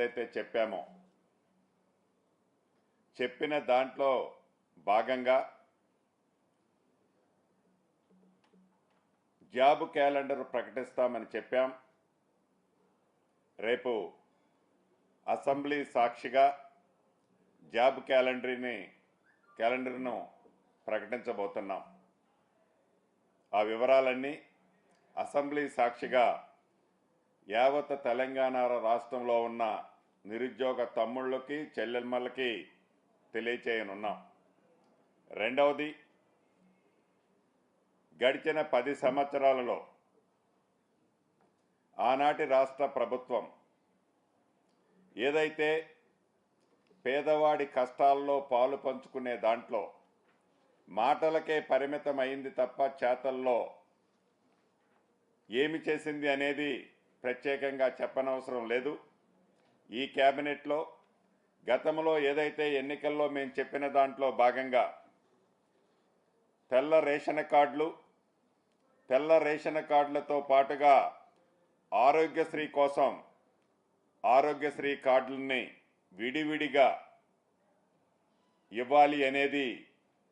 ఏదైతే చెప్పామో. చెప్పిన దాంట్లో భాగంగా జాబ్ క్యాలెండర్ ప్రకటిస్తామని చెప్పాం. రేపు అసెంబ్లీ సాక్షిగా జాబ్ క్యాలెండర్ని క్యాలెండర్ను ప్రకటించబోతున్నాం. ఆ వివరాలన్నీ అసెంబ్లీ సాక్షిగా యావత్ తెలంగాణ రాష్ట్రంలో ఉన్న నిరుద్యోగ తమ్ముళ్ళకి చెల్లెమ్మలకి తెలియచేయనున్నాం. రెండవది గడిచిన పది సంవత్సరాలలో ఆనాటి రాష్ట్ర ప్రభుత్వం ఏదైతే పేదవాడి కష్టాల్లో పాలు పంచుకునే దాంట్లో మాటలకే పరిమితం అయింది తప్ప చేతల్లో ఏమి చేసింది అనేది ప్రత్యేకంగా చెప్పనవసరం లేదు. ఈ కేబినెట్లో గతంలో ఏదైతే ఎన్నికల్లో మేము చెప్పిన దాంట్లో భాగంగా తెల్ల రేషన్ కార్డులు తెల్ల రేషన్ కార్డులతో పాటుగా ఆరోగ్యశ్రీ కోసం ఆరోగ్యశ్రీ కార్డులని విడివిడిగా ఇవ్వాలి అనేది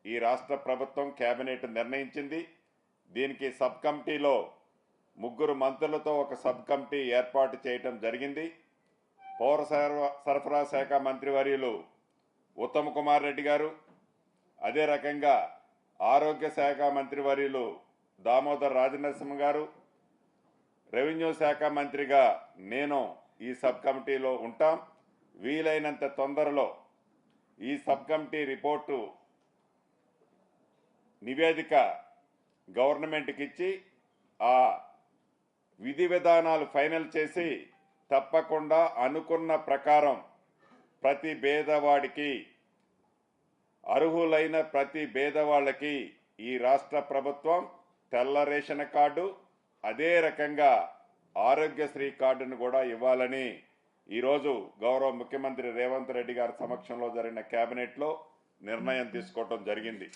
ఈ రాష్ట్ర ప్రభుత్వం కేబినెట్ నిర్ణయించింది. దీనికి సబ్ కమిటీలో ముగ్గురు మంత్రులతో ఒక సబ్ కమిటీ ఏర్పాటు చేయటం జరిగింది. పౌర సరఫరా- సరఫరా శాఖ మంత్రివర్యులు ఉత్తమ్ కుమార్ రెడ్డి గారు అదే రకంగా ఆరోగ్య శాఖ మంత్రివర్యులు దామోదర్ రాజనరసింహ గారు రెవెన్యూ శాఖ మంత్రిగా నేను ఈ సబ్ కమిటీలో ఉంటాం. వీలైనంత తొందరలో ఈ సబ్ కమిటీ రిపోర్టు నివేదిక గవర్నమెంట్కి ఇచ్చి ఆ విధి విధానాలు ఫైనల్ చేసి తప్పకుండా అనుకున్న ప్రకారం ప్రతి పేదవాడికి అర్హులైన ప్రతి పేదవాళ్ళకి ఈ రాష్ట్ర ప్రభుత్వం తెల్ల రేషన్ కార్డు అదే రకంగా ఆరోగ్యశ్రీ కార్డును కూడా ఇవ్వాలని ఈరోజు గౌరవ ముఖ్యమంత్రి రేవంత్ రెడ్డి గారి సమక్షంలో జరిగిన కేబినెట్లో నిర్ణయం తీసుకోవటం జరిగింది.